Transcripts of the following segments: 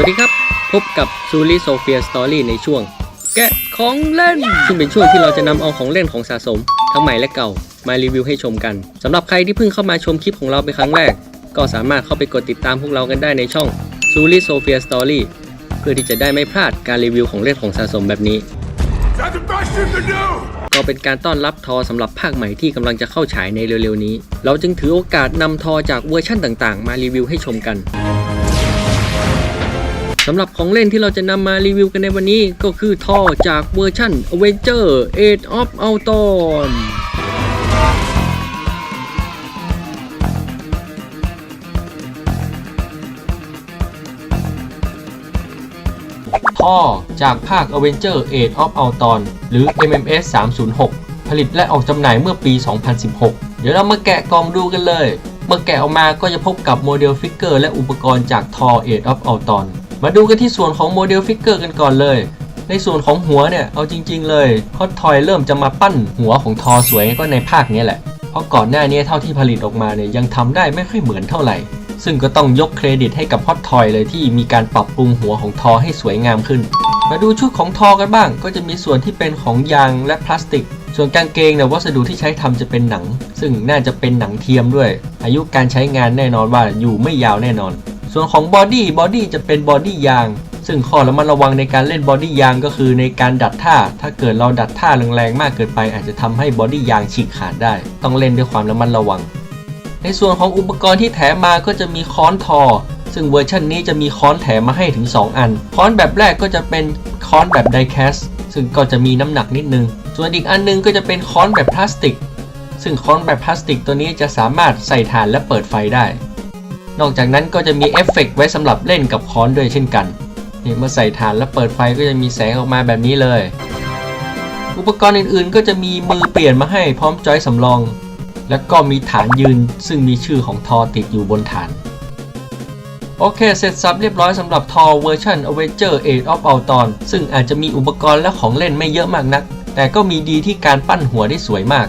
วัสดีครับ พบกับซูริโซเฟียสตอรี่ในช่วง แกะของเล่น ซึ่งเป็นช่วงที่เราจะนำเอาของเล่นของสะสม ทั้งใหม่และเก่า มารีวิวให้ชมกันสำหรับใครที่เพิ่งเข้ามาชมคลิปของเราเป็นครั้งแรก ก็สามารถเข้าไปกดติดตามพวกเรากันได้ในช่องซูริโซเฟียสตอรี่เพื่อที่จะได้ไม่พลาดการรีวิวของเล่นของสะสมแบบนี้ก็เป็นการต้อนรับทอสำหรับภาคใหม่ที่กำลังจะเข้าฉายในเร็วๆนี้ เราจึงถือโอกาสนำทอจากเวอร์ชั่นต่างๆ มารีวิวให้ชมกัน สำหรับของเล่นที่เราจะนำมารีวิวกันในวันนี้ก็คือท่อจากเวอร์ชัน Avenger Age of Ultron ท่อจากภาค Avenger Age of Ultron หรือ MMS 306 ผลิตและออกจำหน่ายเมื่อปี 2016 เดี๋ยวเรามาแกะกล่องดูกันเลย เมื่อแกะออกมาก็จะพบกับโมเดลฟิกเกอร์และอุปกรณ์จากทอ Age of Ultron มาดูกันที่ส่วนของโมเดลฟิกเกอร์กันก่อนเลย ในส่วนของหัวเนี่ย เอาจริง ๆ เลยฮอตทอยเริ่มจะมาปั้นหัวของทอสวยก็ในภาคนี้แหละ เพราะก่อนหน้านี้เท่าที่ผลิตออกมาเนี่ยยังทำได้ไม่ค่อยเหมือนเท่าไหร่ ซึ่งก็ต้องยกเครดิตให้กับฮอตทอยเลยที่มีการปรับปรุงหัวของทอให้สวยงามขึ้น มาดูชุดของทอกันบ้าง ก็จะมีส่วนที่เป็นของยางและพลาสติก ส่วนกางเกงเนี่ยวัสดุที่ใช้ทำจะเป็นหนัง ซึ่งน่าจะเป็นหนังเทียมด้วย อายุการใช้งานแน่นอนว่าอยู่ไม่ยาวแน่นอน ส่วนของบอดี้บอดี้จะเป็นบอดี้ยาง ซึ่งข้อระมัดระวังในการเล่นบอดี้ยางก็คือในการดัดท่า ถ้าเกิดเราดัดท่าแรงๆมากเกินไป อาจจะทำให้บอดี้ยางฉีกขาดได้ ต้องเล่นด้วยความระมัดระวัง ในส่วนของอุปกรณ์ที่แถมมาก็จะมีค้อนทอ ซึ่งเวอร์ชันนี้จะมีค้อนแถมมาให้ถึง 2 อัน ค้อนแบบแรกก็จะเป็นค้อนแบบไดแคสซึ่งก็จะมีน้ำหนักนิดนึง ส่วนอีกอันนึงก็จะเป็นค้อนแบบพลาสติก ซึ่งค้อนแบบพลาสติกตัวนี้จะสามารถใส่ถ่านและเปิดไฟได้ นอกจากนั้นก็จะมีเอฟเฟกต์ไว้สำหรับเล่นกับค้อนด้วยเช่นกันนี่เมื่อใส่ถ่านและเปิดไฟก็จะมีแสงออกมาแบบนี้เลย อุปกรณ์อื่นๆ ก็จะมีมือเปลี่ยนมาให้พร้อมจอยสำรอง แล้วก็มีฐานยืนซึ่งมีชื่อของทอติดอยู่บนฐาน โอเค เสร็จสับเรียบร้อยสำหรับทอเวอร์ชัน Avenger Age of Ultron ซึ่งอาจจะมีอุปกรณ์และของเล่นไม่เยอะมากนัก แต่ก็มีดีที่การปั้นหัวได้สวยมาก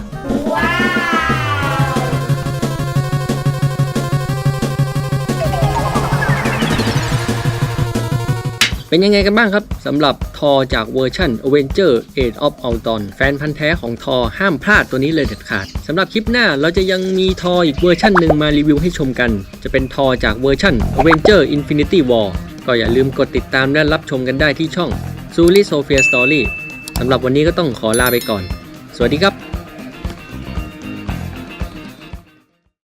เป็นยังไงกันบ้างครับสำหรับทอจากเวอร์ชัน Avenger Age of Ultron แฟนพันธ์แท้ของทอห้ามพลาดตัวนี้เลยเด็ดขาดสำหรับคลิปหน้าเราจะยังมีทออีกเวอร์ชันหนึ่งมารีวิวให้ชมกัน จะเป็นทอจากเวอร์ชัน Avenger Infinity War ก็อย่าลืมกดติดตามและรับชมกันได้ที่ช่อง s u l i Sophia Story สำหรับวันนี้ก็ต้องขอลาไปก่อน สวัสดีครับ